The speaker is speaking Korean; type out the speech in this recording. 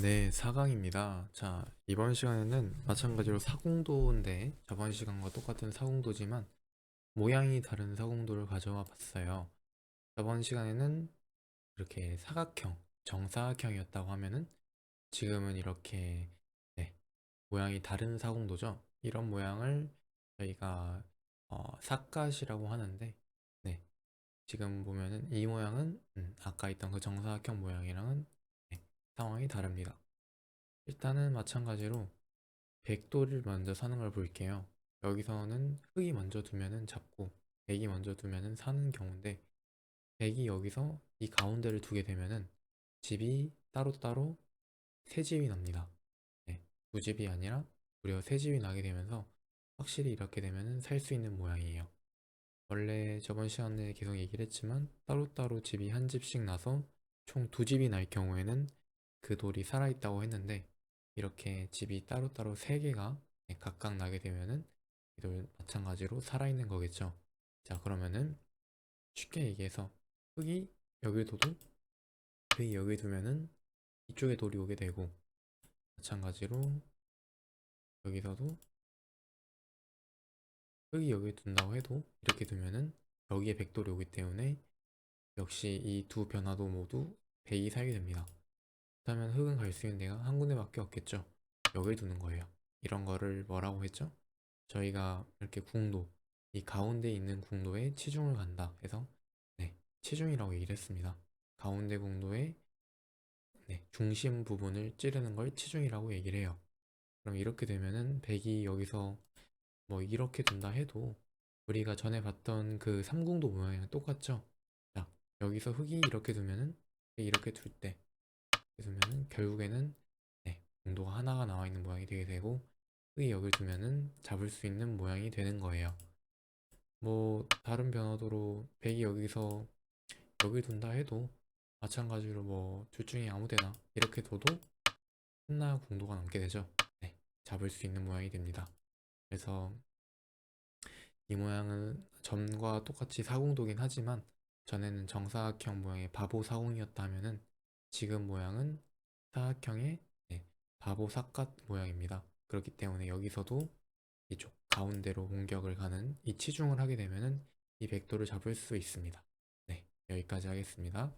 네, 4강입니다. 자, 이번 시간에는 마찬가지로 사공도인데 저번 시간과 똑같은 사공도지만 모양이 다른 사공도를 가져와 봤어요. 저번 시간에는 이렇게 사각형, 정사각형이었다고 하면은 지금은 이렇게 네, 모양이 다른 사공도죠. 이런 모양을 저희가 어, 삿갓이라고 하는데 네, 지금 보면은 이 모양은 음, 아까 있던 그 정사각형 모양이랑은 네, 상황이 다릅니다. 일단은 마찬가지로 백도를 먼저 사는 걸 볼게요. 여기서는 흙이 먼저 두면은 잡고 백이 먼저 두면은 사는 경우인데 백이 여기서 이 가운데를 두게 되면은 집이 따로따로 세 집이 납니다. 네, 두 집이 아니라 무려 세 집이 나게 되면서 확실히 이렇게 되면은 살 수 있는 모양이에요. 원래 저번 시간에 계속 얘기를 했지만 따로따로 집이 한 집씩 나서 총 두 집이 날 경우에는 그 돌이 살아있다고 했는데 이렇게 집이 따로따로 세 개가 각각 나게 되면은 이 돌 마찬가지로 살아있는 거겠죠. 자 그러면은 쉽게 얘기해서 흙이 여기 둬도 흙이 여기 두면은 이쪽에 돌이 오게 되고 마찬가지로 여기서도 흙이 여기 둔다고 해도 이렇게 두면은 여기에 백돌이 오기 때문에 역시 이 두 변화도 모두 백이 살게 됩니다. 그렇다면 흙은 갈 수 있는 데가 한 군데밖에 없겠죠. 여길 두는 거예요. 이런 거를 뭐라고 했죠? 저희가 이렇게 궁도, 이 가운데 있는 궁도에 치중을 간다 해서 네, 치중이라고 얘기를 했습니다. 가운데 궁도의 네, 중심 부분을 찌르는 걸 치중이라고 얘기를 해요. 그럼 이렇게 되면은 백이 여기서 뭐 이렇게 둔다 해도 우리가 전에 봤던 그 삼궁도 모양이랑 똑같죠? 자, 여기서 흙이 이렇게 두면은 이렇게 둘 때 두면은 결국에는 네, 공도가 하나가 나와 있는 모양이 되게 되고 흙이 여기를 두면은 잡을 수 있는 모양이 되는 거예요. 뭐 다른 변화도로 백이 여기서 여기 둔다 해도 마찬가지로 뭐 둘 중에 아무 데나 이렇게 둬도 하나 공도가 남게 되죠. 네, 잡을 수 있는 모양이 됩니다. 그래서 이 모양은 점과 똑같이 사공도긴 하지만 전에는 정사각형 모양의 바보 사공이었다면은 지금 모양은 사각형의 네, 바보 삿갓 모양입니다. 그렇기 때문에 여기서도 이쪽 가운데로 공격을 가는 이 치중을 하게 되면 은 이 백도를 잡을 수 있습니다. 네, 여기까지 하겠습니다.